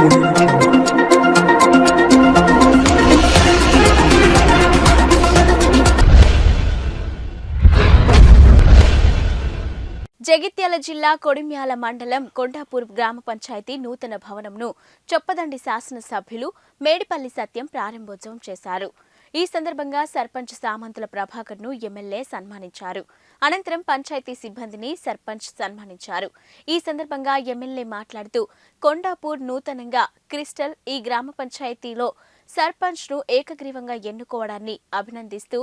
జగిత్యాల జిల్లా కొడిమ్యాల మండలం కొండాపూర్ గ్రామ పంచాయతీ నూతన భవనంను చొప్పదండి శాసనసభ్యులు మేడిపల్లి సత్యం ప్రారంభోత్సవం చేశారు. ఈ సందర్భంగా సర్పంచ్ సామంతుల ప్రభాకర్ను ఎమ్మెల్యే సన్మానించారు. అనంతరం పంచాయతీ సిబ్బందిని సర్పంచ్ సన్మానించారు. ఈ సందర్భంగా ఎమ్మెల్యే మాట్లాడుతూ కొండాపూర్ నూతనంగా క్రిస్టల్ ఈ గ్రామ పంచాయతీలో సర్పంచ్ను ఏకగ్రీవంగా ఎన్నుకోవడాన్ని అభినందిస్తూ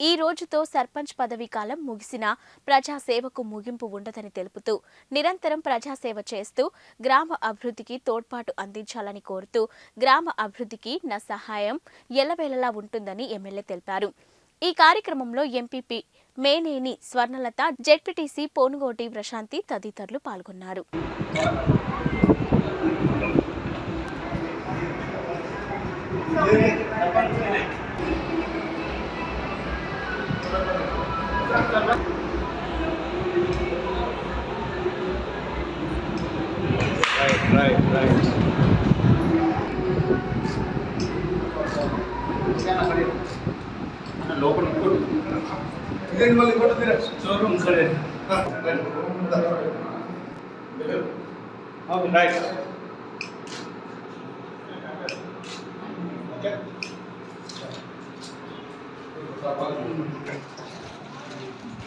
ఈ రోజుతో సర్పంచ్ పదవీ కాలం ముగిసిన ప్రజాసేవకు ముగింపు ఉండదని తెలుపుతూ నిరంతరం ప్రజాసేవ చేస్తూ గ్రామ అభివృద్ధికి తోడ్పాటు అందించాలని కోరుతూ గ్రామ అభివృద్ధికి నా సహాయం ఎల్లవేళలా ఉంటుందని ఎమ్మెల్యే తెలిపారు. ఈ కార్యక్రమంలో ఎంపీపీ మేనేని స్వర్ణలత జెడ్పీటీసీ పోనుగోటి ప్రశాంతి తదితరులు పాల్గొన్నారు. లోపల ఇదేంటి మళ్ళీ ఇంకోటి తీరా? షోరూమ్ సరే రా, రండి. రైట్ నంబర్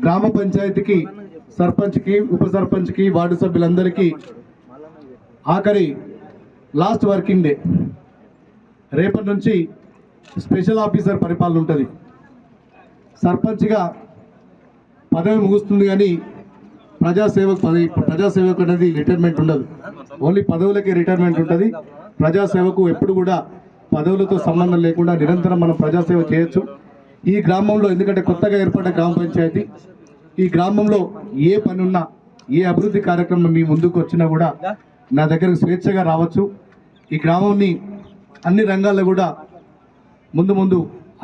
గ్రామ పంచాయతీకి సర్పంచ్కి ఉప సర్పంచ్కి వార్డు సభ్యులందరికీ ఆఖరి లాస్ట్ వర్కింగ్ డే. రేపటి నుంచి స్పెషల్ ఆఫీసర్ పరిపాలన ఉంటుంది. సర్పంచ్గా పదవి ముగుస్తుంది కానీ ప్రజాసేవకు పదవి ప్రజాసేవకు అనేది రిటైర్మెంట్ ఉండదు. ఓన్లీ పదవులకే రిటైర్మెంట్ ఉంటుంది. ప్రజాసేవకు ఎప్పుడు కూడా పదవులతో సంబంధం లేకుండా నిరంతరం మనం ప్రజాసేవ చేయొచ్చు. ఈ గ్రామంలో ఎందుకంటే కొత్తగా ఏర్పడ్డ గ్రామ పంచాయతీ ఈ గ్రామంలో ఏ పనున్నా ఏ అభివృద్ధి కార్యక్రమం మీ ముందుకు వచ్చినా కూడా నా దగ్గరకు స్వేచ్ఛగా రావచ్చు. ఈ గ్రామంని అన్ని రంగాల్లో కూడా ముందు ముందు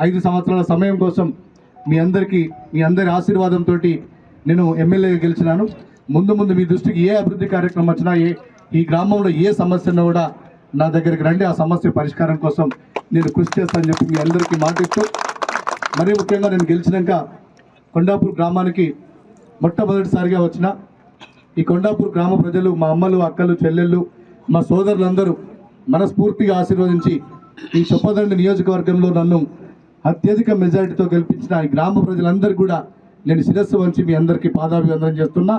ఐదు సంవత్సరాల సమయం కోసం మీ అందరికీ మీ అందరి ఆశీర్వాదంతో నేను ఎమ్మెల్యేగా గెలిచినాను. ముందు ముందు మీ దృష్టికి ఏ అభివృద్ధి కార్యక్రమం వచ్చినా ఏ ఈ గ్రామంలో ఏ సమస్య కూడా నా దగ్గరికి రండి. ఆ సమస్య పరిష్కారం కోసం నేను కృషి చేస్తానని చెప్పి మీ అందరికీ మాటిస్తూ మరీ ముఖ్యంగా నేను గెలిచినాక కొండాపూర్ గ్రామానికి మొట్టమొదటిసారిగా వచ్చిన ఈ కొండాపూర్ గ్రామ ప్రజలు మా అమ్మలు అక్కలు చెల్లెళ్ళు మా సోదరులందరూ మనస్ఫూర్తిగా ఆశీర్వదించి ఈ చొప్పదండి నియోజకవర్గంలో నన్ను అత్యధిక మెజారిటీతో గెలిపించిన ఈ గ్రామ ప్రజలందరూ కూడా నేను శిరస్సు వంచి మీ అందరికీ పాదాభివందనం చేస్తున్నా.